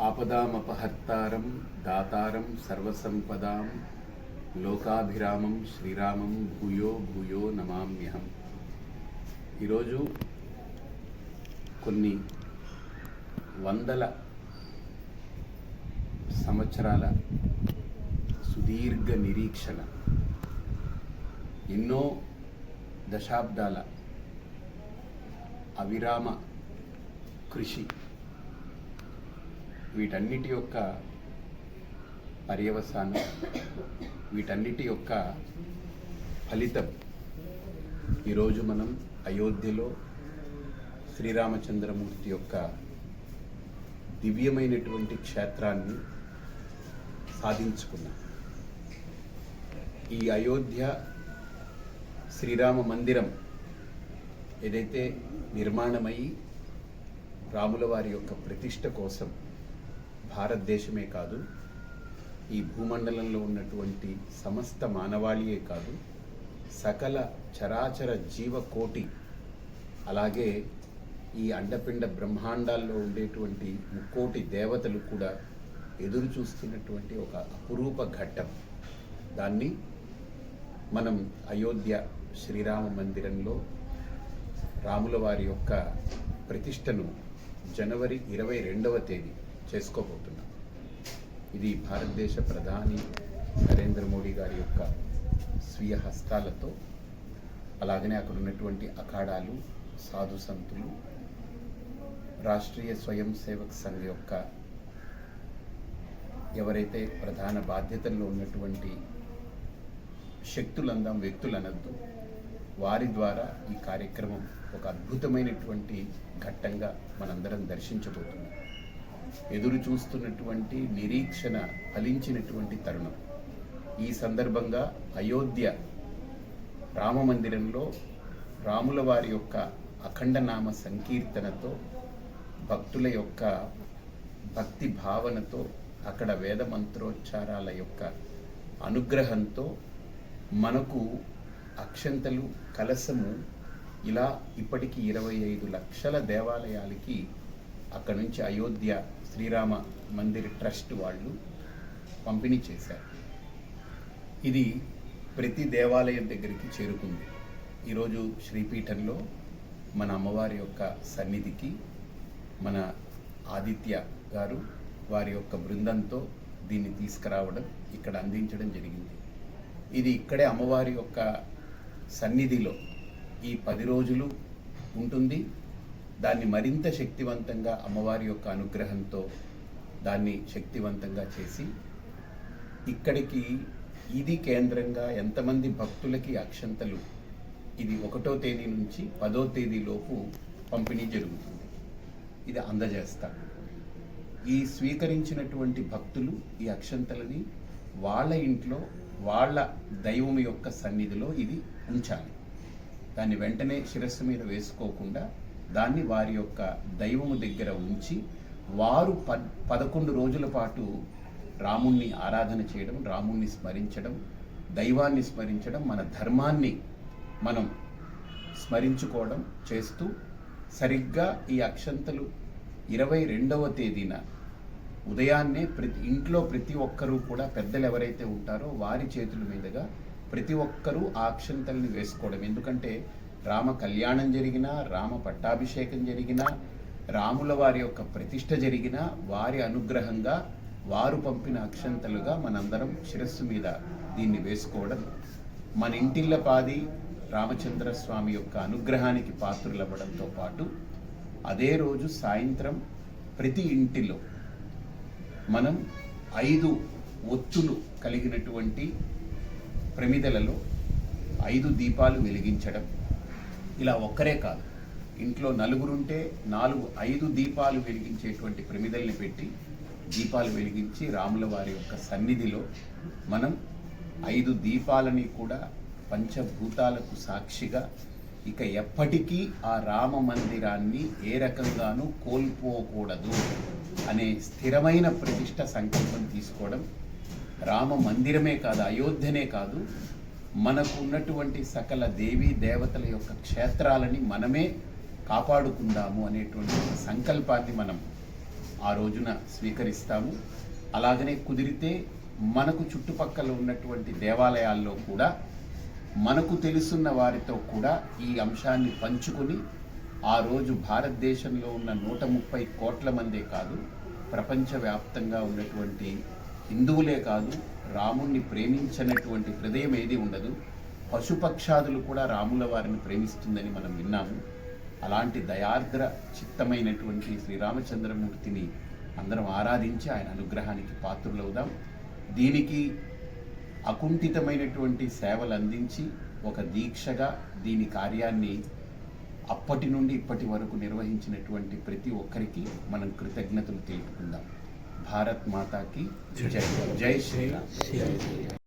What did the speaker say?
ఆపదామపహర్తారం దాతారం సర్వసంపదాం లోకాభిరామం శ్రీరామం భూయో భూయో నమామ్యహం. ఈరోజు కొన్ని వందల సంవత్సరాల సుదీర్ఘ నిరీక్షణ ఎన్నో దశాబ్దాల అవిరామ కృషి వీటన్నిటి యొక్క పర్యవసానం వీటన్నిటి యొక్క ఫలితం ఈరోజు మనం అయోధ్యలో శ్రీరామచంద్రమూర్తి యొక్క దివ్యమైనటువంటి క్షేత్రాన్ని సాధించుకున్నాం. ఈ అయోధ్య శ్రీరామ మందిరం ఏదైతే నిర్మాణమై రాముల వారి యొక్క ప్రతిష్ట కోసం భారతదేశమే కాదు ఈ భూమండలంలో ఉన్నటువంటి సమస్త మానవాళియే కాదు సకల చరాచర జీవకోటి అలాగే ఈ అండపిండ బ్రహ్మాండాల్లో ఉండేటువంటి ముక్కోటి దేవతలు కూడా ఎదురు చూస్తున్నటువంటి ఒక అపురూప ఘట్టం. దాన్ని మనం అయోధ్య శ్రీరామ మందిరంలో రాముల వారి యొక్క ప్రతిష్టను జనవరి ఇరవై రెండవ తేదీ చేసుకోబోతున్నాం. ఇది భారతదేశ ప్రధాని నరేంద్ర మోడీ గారి యొక్క స్వీయ హస్తాలతో అలాగనే అక్కడ ఉన్నటువంటి అఖాడాలు సాధు సంతులు రాష్ట్రీయ స్వయం సేవక్ సంఘ్ యొక్క ఎవరైతే ప్రధాన బాధ్యతల్లో ఉన్నటువంటి శక్తులందాం వ్యక్తులు అనద్దు వారి ద్వారా ఈ కార్యక్రమం ఒక అద్భుతమైనటువంటి ఘట్టంగా మనందరం దర్శించబోతున్నాం. ఎదురు చూస్తున్నటువంటి నిరీక్షణ ఫలించినటువంటి తరుణం. ఈ సందర్భంగా అయోధ్య రామ మందిరంలో రాముల వారి యొక్క అఖండనామ సంకీర్తనతో భక్తుల యొక్క భక్తి భావనతో అక్కడ వేద మంత్రోచ్చారాల యొక్క అనుగ్రహంతో మనకు అక్షంతలు కలసము ఇలా ఇప్పటికి ఇరవై ఐదు లక్షల దేవాలయాలకి అక్కడ నుంచి అయోధ్య శ్రీరామ మందిర్ ట్రస్ట్ వాళ్ళు పంపిణీ చేశారు. ఇది ప్రతి దేవాలయం దగ్గరికి చేరుకుంది. ఈరోజు శ్రీపీఠంలో మన అమ్మవారి యొక్క సన్నిధికి మన ఆదిత్య గారు వారి యొక్క బృందంతో దీన్ని తీసుకురావడం ఇక్కడ అందించడం జరిగింది. ఇది ఇక్కడే అమ్మవారి యొక్క సన్నిధిలో ఈ పది రోజులు ఉంటుంది. దాన్ని మరింత శక్తివంతంగా అమ్మవారి యొక్క అనుగ్రహంతో దాన్ని శక్తివంతంగా చేసి ఇక్కడికి ఇది కేంద్రంగా ఎంతమంది భక్తులకి అక్షంతలు ఇది ఒకటో తేదీ నుంచి పదో తేదీలోపు పంపిణీ జరుగుతుంది. ఇది అందజేస్తా. ఈ స్వీకరించినటువంటి భక్తులు ఈ అక్షంతలని వాళ్ళ ఇంట్లో వాళ్ళ దైవం యొక్క సన్నిధిలో ఇది ఉంచాలి. దాన్ని వెంటనే శిరస్సు మీద వేసుకోకుండా దాన్ని వారి యొక్క దైవము దగ్గర ఉంచి వారు ప పదకొండు రోజుల పాటు రాముణ్ణి ఆరాధన చేయడం రాముణ్ణి స్మరించడం దైవాన్ని స్మరించడం మన ధర్మాన్ని మనం స్మరించుకోవడం చేస్తూ సరిగ్గా ఈ అక్షంతలు ఇరవై రెండవ తేదీన ఉదయాన్నే ప్రతి ఇంట్లో ప్రతి ఒక్కరూ కూడా పెద్దలు ఎవరైతే ఉంటారో వారి చేతుల మీదుగా ప్రతి ఒక్కరూ ఆ అక్షంతల్ని వేసుకోవడం. ఎందుకంటే రామ కళ్యాణం జరిగినా రామ పట్టాభిషేకం జరిగినా రాముల వారి యొక్క ప్రతిష్ట జరిగినా వారి అనుగ్రహంగా వారు పంపిన అక్షంతలుగా మనందరం శిరస్సు మీద దీన్ని వేసుకోవడం మన ఇంటిళ్ళ పాది రామచంద్ర స్వామి యొక్క అనుగ్రహానికి పాత్రులవ్వడంతో పాటు అదే రోజు సాయంత్రం ప్రతి ఇంటిలో మనం ఐదు ఒత్తులు కలిగినటువంటి ప్రమిదలలో ఐదు దీపాలు వెలిగించడం ఇలా ఒక్కరే కాదు. ఇంట్లో నలుగురుంటే నాలుగు ఐదు దీపాలు వెలిగించేటువంటి ప్రమిదల్ని పెట్టి దీపాలు వెలిగించి రాముల వారి యొక్క సన్నిధిలో మనం ఐదు దీపాలని కూడా పంచభూతాలకు సాక్షిగా ఇక ఎప్పటికీ ఆ రామ మందిరాన్ని ఏ రకంగానూ కోల్పోకూడదు అనే స్థిరమైన ప్రతిష్ట సంకల్పం తీసుకోవడం రామ మందిరమే కాదు అయోధ్యనే కాదు మనకు ఉన్నటువంటి సకల దేవీ దేవతల యొక్క క్షేత్రాలని మనమే కాపాడుకుందాము అనేటువంటి సంకల్పాన్ని మనం ఆ రోజున స్వీకరిస్తాము. అలాగనే కుదిరితే మనకు చుట్టుపక్కల ఉన్నటువంటి దేవాలయాల్లో కూడా మనకు తెలుసున్న వారితో కూడా ఈ అంశాన్ని పంచుకొని ఆ రోజు భారతదేశంలో ఉన్న నూట ముప్పై కోట్ల మందే కాదు ప్రపంచవ్యాప్తంగా ఉన్నటువంటి హిందువులే కాదు రాముణ్ణి ప్రేమించనటువంటి హృదయం ఏది ఉండదు. పశుపక్షాదులు కూడా రాముల వారిని ప్రేమిస్తుందని మనం విన్నాము. అలాంటి దయార్ద్ర చిత్తమైనటువంటి శ్రీరామచంద్రమూర్తిని అందరం ఆరాధించి ఆయన అనుగ్రహానికి పాత్రులవుదాం. దీనికి అకుంఠితమైనటువంటి సేవలు అందించి ఒక దీక్షగా దీని కార్యాన్ని అప్పటి నుండి ఇప్పటి వరకు నిర్వహించినటువంటి ప్రతి ఒక్కరికి మనం కృతజ్ఞతలు తెలుపుకుందాం. भारत माता की जय। जय। श्री राम। जय श्री राम।